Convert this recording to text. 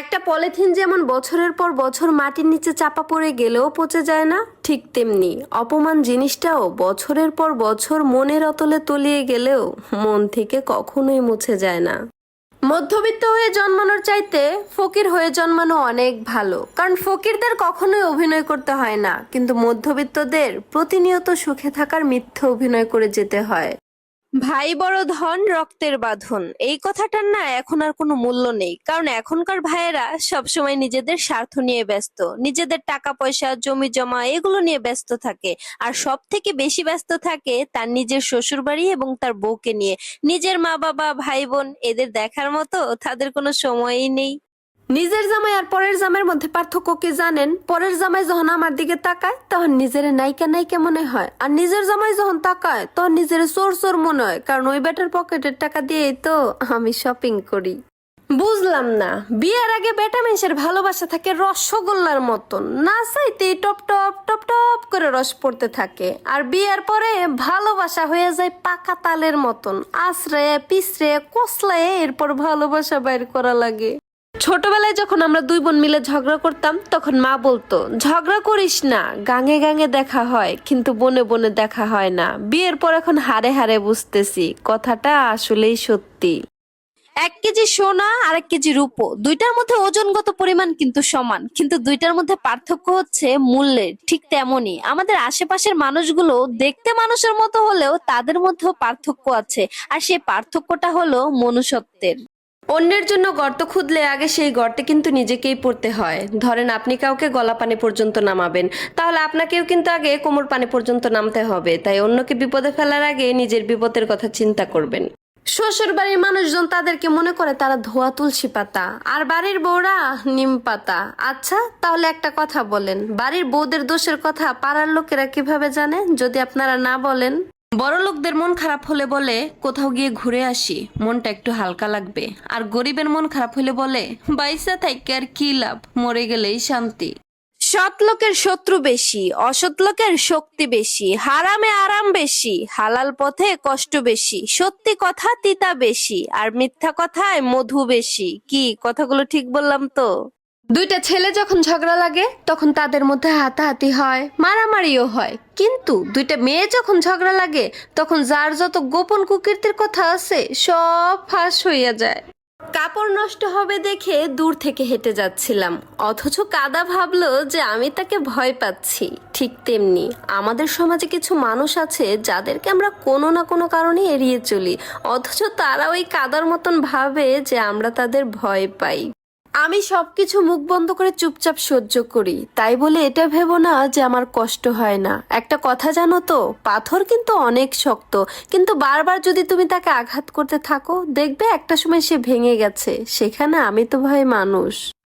একটা পলিথিন যেমন বছরের পর বছর মাটির নিচে চাপা পড়ে গেলেও পচে যায় না, ঠিক তেমনি অপমান জিনিসটাও বছরের পর বছর মনের অতলে তলিয়ে গেলেও মন থেকে কখনোই মুছে যায় না। মধ্যবিত্ত হয়ে জন্মানোর চাইতে ফকির হয়ে জন্মানো অনেক ভালো, কারণ ফকিরদের কখনোই অভিনয় করতে হয় না, কিন্তু মধ্যবিত্তদের প্রতিনিয়ত সুখে থাকার মিথ্যে অভিনয় করে যেতে হয়। ভাই বড় ধন, রক্তের বাঁধন। এই কথাটার না এখন আর কোনো মূল্য নেই। কারণ এখনকার ভাইয়েরা সবসময় নিজেদের স্বার্থ নিয়ে ব্যস্ত। নিজেদের টাকা পয়সা জমি জমা এগুলো নিয়ে ব্যস্ত থাকে। আর সব থেকে বেশি ব্যস্ত থাকে তার নিজের শ্বশুর বাড়ি এবং তার বউকে নিয়ে। নিজের মা বাবা ভাই বোন এদের দেখার মতো তাদের কোনো সময়ই নেই। নিজের জামাই আর পরের জামাইয়ের মধ্যে পার্থক্য কি জানেন? পরের জামাই যখন আমার দিকে তাকায়, তখন নিজের নায়িকা নায়িকা মনে হয়। আর নিজের জামাই যখন তাকায়, তখন নিজের চোর চোর মনে হয়, কারণ ওই ব্যাটার পকেটের টাকা দিয়েই তো আমি শপিং করি। বুঝলাম না, বিয়ের আগে বেটা ভালোবাসা থাকে রসগোল্লার মতন। না চাইতেই টপ টপ টপ টপ করে রস পড়তে থাকে। আর বিয়ের পরে ভালোবাসা হয়ে যায় পাকা তালের মতন। আশ্রে পিছরে কসলায় এরপর ভালোবাসা বাইর করা লাগে। ছোটবেলায় যখন আমরা দুই বোন মিলে ঝগড়া করতাম, তখন মা বলতো, ঝগড়া করিস না, গাঙে গাঙে দেখা হয়, কিন্তু বনে বনে দেখা হয় না। বিয়ের পর এখন হারে হারে বুঝতেছি, কথাটা আসলেই সত্যি। এক কেজি সোনা আর এক কেজি রূপো, দুইটার মধ্যে ওজনগত পরিমাণ কিন্তু সমান, কিন্তু দুইটার মধ্যে পার্থক্য হচ্ছে মূল্যের, ঠিক তেমনই। আমাদের আশেপাশের মানুষগুলো দেখতে মানুষের মতো হলেও তাদের মধ্যেও পার্থক্য আছে, আর সেই পার্থক্যটা হলো মনুষ্যত্বের। অন্যের জন্য গর্ত খুদলে আগে সেই গর্তে কিন্তু নিজেকেই পড়তে হয়। ধরেন আপনি কাউকে গলা পানি পর্যন্ত নামাবেন, তাহলে আপনাকেও কিন্তু আগে কোমর পানি পর্যন্ত নামতে হবে। তাই অন্যকে বিপদে ফেলার আগে নিজের বিপদের কথা চিন্তা করবেন। শ্বশুর বাড়ির মানুষজন তাদেরকে মনে করে তারা ধোয়া তুলসী পাতা, আর বাড়ির বউরা নিম পাতা। আচ্ছা তাহলে একটা কথা বলেন, বাড়ির বউদের দোষের কথা পাড়ার লোকেরা কীভাবে জানে, যদি আপনারা না বলেন? বড় লোকদের মন খারাপ হলে বলে, কোথাও গিয়ে ঘুরে আসি, মনটা একটু হালকা লাগবে। আর গরিবের মন খারাপ হলে বলে, বাইসা থাইকে আর কি লাভ? মরে গেলেই শান্তি। সৎ লোকের শত্রু বেশি, অসৎ লোকের শক্তি বেশি, হারামে আরাম বেশি, হালাল পথে কষ্ট বেশি, সত্যি কথা তিতা বেশি, আর মিথ্যা কথায় মধু বেশি। কি, কথাগুলো ঠিক বললাম তো? দুইটা ছেলে যখন ঝগড়া লাগে, তখন তাদের মধ্যে হাতাহাতি হয়, মারামারিও হয়। কিন্তু দুইটা মেয়ে যখন ঝগড়া লাগে, তখন যার যত গোপন কুকীর্তির কথা আছে, সব ফাঁস হইয়া যায়। কাপড় নষ্ট হবে দেখে দূর থেকে হেঁটে যাচ্ছিলাম। অথচ কাদা ভাবলো যে আমি তাকে ভয় পাচ্ছি। ঠিক তেমনি আমাদের সমাজে কিছু মানুষ আছে, যাদেরকে আমরা কোনো না কোনো কারণে এড়িয়ে চলি। অথচ তারা ওই কাদার মতন ভাবে যে আমরা তাদের ভয় পাই। আমি সবকিছু মুখ বন্ধ করে চুপচাপ সহ্য করি। তাই বলে এটা ভেবো না যে আমার কষ্ট হয় না। একটা কথা জানো তো, পাথর কিন্তু অনেক শক্ত। কিন্তু বারবার যদি তুমি তাকে আঘাত করতে থাকো, দেখবে একটা সময় সে ভেঙে গেছে। সেখানে আমি তো ভাই মানুষ।